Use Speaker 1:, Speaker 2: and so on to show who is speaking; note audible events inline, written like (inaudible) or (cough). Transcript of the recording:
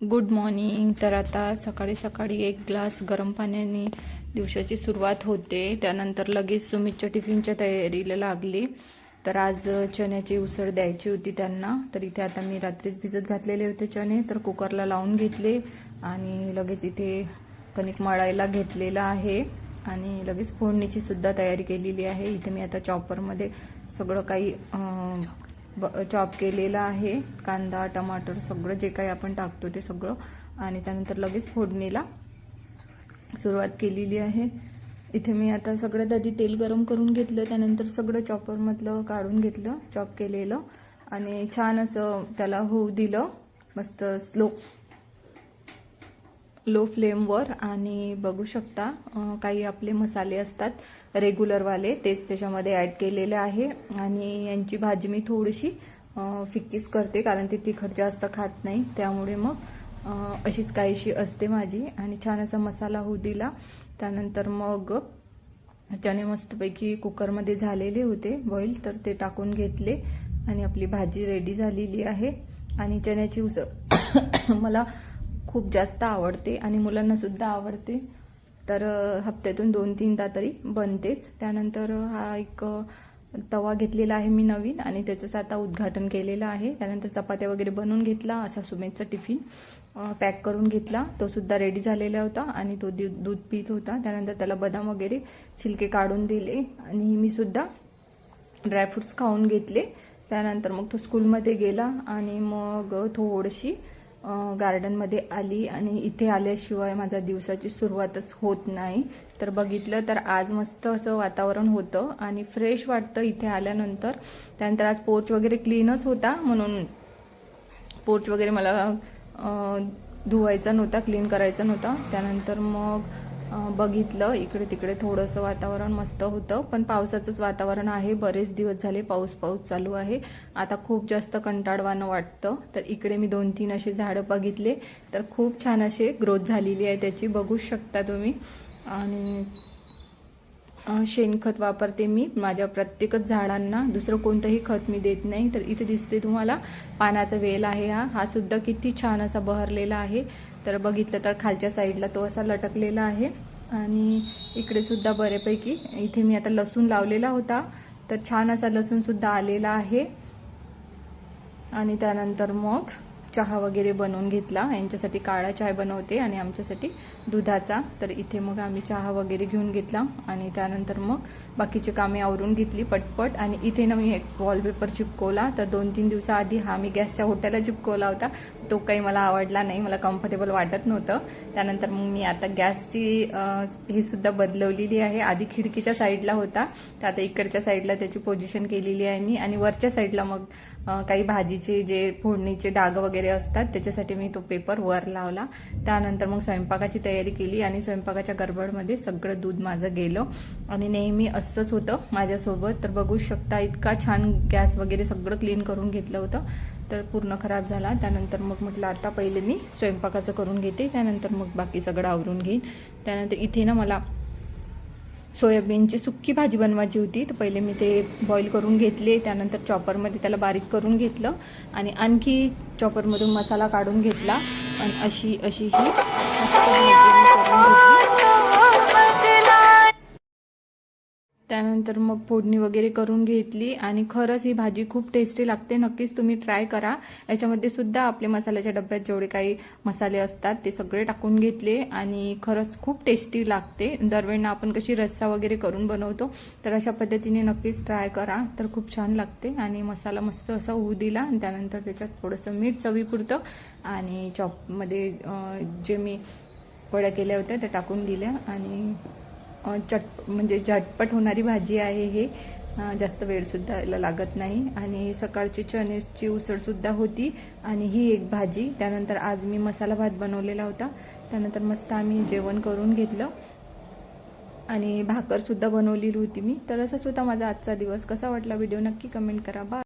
Speaker 1: Good morning तर आता सकाळी सकाळी एक ग्लास गरम पाण्याने दिवसाची सुरुवात होते. त्यानंतर लगेच सुमितच्या टिफिनच्या तयारीला लागली. तर आज चण्याची उसळ द्यायची होती त्यांना. तर इथे आता मी रात्रीच भिजत घातलेले होते चणे. तर कुकरला लावून घेतले आणि लगेच इथे कणिक मळायला घेतलेला आहे. आणि लगेच फोडणीची सुद्धा तयारी केलेली आहे. इथे मी आता चॉपरमध्ये सगळं काही चॉप केलेलं आहे. कांदा टमाटर सगळं जे काही आपण टाकतो ते सगळं. आणि त्यानंतर लगेच फोडणीला सुरुवात केलेली आहे. इथे मी आता सगळ्यात आधी तेल गरम करून घेतलं. त्यानंतर सगळं चॉपरमधलं काढून घेतलं चॉप केलेलं. आणि छान असं त्याला होऊ दिलं. मस्त स्लो लो फ्लेमवर आणि बघू शकता काही आपले मसाले असतात रेग्युलरवाले तेच त्याच्यामध्ये ॲड केलेले आहे. आणि यांची भाजी मी थोडीशी फिक्कीस फिक्कीच करते कारण ती तिखट जास्त खात नाही. त्यामुळे मग अशीच काहीशी असते माझी. आणि छान असा मसाला होऊ दिला. त्यानंतर मग चणे मस्तपैकी कुकरमध्ये झालेले होते बॉईल तर ते टाकून घेतले. आणि आपली भाजी रेडी झालेली आहे. आणि चण्याची उसळ (coughs) मला खूप जास्त आवडते आणि मुलांनासुद्धा आवडते. तर हप्त्यातून दोन तीनदा तरी बनतेच. त्यानंतर हा एक तवा घेतलेला आहे मी नवीन आणि त्याचं आता उद्घाटन केलेलं आहे. त्यानंतर चपात्या वगैरे बनवून घेतला असा सुमेधचा टिफिन पॅक करून घेतला. तो सुद्धा रेडी झालेला होता आणि तो दूध पित होता. त्यानंतर त्याला बदाम वगैरे छिलके काढून दिले आणि मी सुद्धा ड्रायफ्रूट्स खाऊन घेतले. त्यानंतर मग तो स्कूलमध्ये गेला आणि मग थोडीशी गार्डनमध्ये आली आणि इथे आल्याशिवाय माझ्या दिवसाची सुरुवातच होत नाही. तर बघितलं तर आज मस्त असं वातावरण होतं आणि फ्रेश वाटतं इथे आल्यानंतर. त्यानंतर आज पोर्च वगैरे क्लीनच होता म्हणून पोर्च वगैरे मला धुवायचा नव्हता क्लीन करायचा नव्हता. त्यानंतर मग बघितलं. इकडे तिकडे थोडंसं वातावरण मस्त होतं. पण पावसाचंच वातावरण आहे. बरेच दिवस झाले पाऊस पाऊस चालू आहे. आता खूप जास्त कंटाळवाणं वाटतं. तर इकडे मी दोन तीन असे झाडं बघितले. तर खूप छान असे ग्रोथ झालेली आहे त्याची. बघू शकता तुम्ही. आणि शेणखत वापरते मी. माझ्या प्रत्येकच झाडांना दुसरं कोणतंही खत मी देत नाही. तर इथे दिसते तुम्हाला पानाचा वेल आहे हा. हा सुद्धा किती छान असा बहरलेला आहे. तर बघितलं तर खालच्या साईडला तो असा लटकलेला आहे. आणि इकडे सुद्धा बऱ्यापैकी इथे मी आता लसूण लावलेला होता. तर छान असा लसूण सुद्धा आलेला आहे. आणि त्यानंतर मग चहा वगैरे बनवून घेतला. यांच्यासाठी काळा चहा बनवते आणि आमच्यासाठी दुधाचा. तर इथे मग आम्ही चहा वगैरे घेऊन घेतला आणि त्यानंतर मग बाकीची कामे आवरून घेतली पटपट. आणि इथे ना मी एक वॉलपेपर चिपकवला. तर दोन तीन दिवसाआधी हा मी गॅसच्या होट्याला चिपकवला होता. तो काही मला आवडला नाही. मला कम्फर्टेबल वाटत नव्हतं. त्यानंतर मग मी आता गॅसची ही सुद्धा बदलवलेली आहे. आधी खिडकीच्या साईडला होता. तर आता इकडच्या साईडला त्याची पोझिशन केलेली आहे मी. आणि वरच्या साईडला मग काही भाजीचे जे फोडणीचे डाग वगैरे असतात त्याच्यासाठी मी तो पेपर वर लावला. त्यानंतर मग स्वयंपाकाची तयारी केली आणि स्वयंपाकाच्या गडबडमध्ये सगळं दूध माझं गेलं. आणि नेहमी असंच होतं माझ्यासोबत. तर बघू शकता इतका छान गॅस वगैरे सगळं क्लीन करून घेतलं होतं. तर पूर्ण खराब झाला. त्यानंतर मग म्हटलं आता पहिले मी स्वयंपाकाचं करून घेते. त्यानंतर मग बाकी सगळं आवरून घेईन. त्यानंतर इथे ना मला सोयाबीनची सुक्की भाजी बनवायची होती. तर पहिले मी ते बॉईल करून घेतले. त्यानंतर चॉपरमध्ये त्याला बारीक करून घेतलं. आणि आणखी चॉपरमधून मसाला काढून घेतला. आणि अशी अशी ही त्यानंतर मग फोडणी वगैरे करून घेतली आणि खरंच ही भाजी खूप टेस्टी लागते. नक्कीच तुम्ही ट्राय करा. याच्यामध्ये सुद्धा आपले मसाल्याच्या डब्यात जेवढे काही मसाले असतात ते सगळे टाकून घेतले आणि खरंच खूप टेस्टी लागते. दरवेळेला आपण कशी रस्सा वगैरे करून बनवतो तर अशा पद्धतीने नक्कीच ट्राय करा. तर खूप छान लागते आणि मसाला मस्त असा होऊ दिला आणि त्यानंतर त्याच्यात थोडंसं मीठ चवीपुरतं आणि चॉपमध्ये जे मी वड्या केल्या होत्या त्या टाकून दिल्या आणि चट म्हणजे झटपट होणारी भाजी आहे हे. जास्त वेळसुद्धा याला लागत नाही. आणि सकाळची चणेची उसळसुद्धा होती. आणि ही एक भाजी. त्यानंतर आज मी मसाला भात बनवलेला होता. त्यानंतर मस्त आम्ही जेवण करून घेतलं. आणि भाकरसुद्धा बनवलेली होती मी. तर असाच होता माझा आजचा दिवस. कसा वाटला व्हिडिओ? नक्की कमेंट करा. बा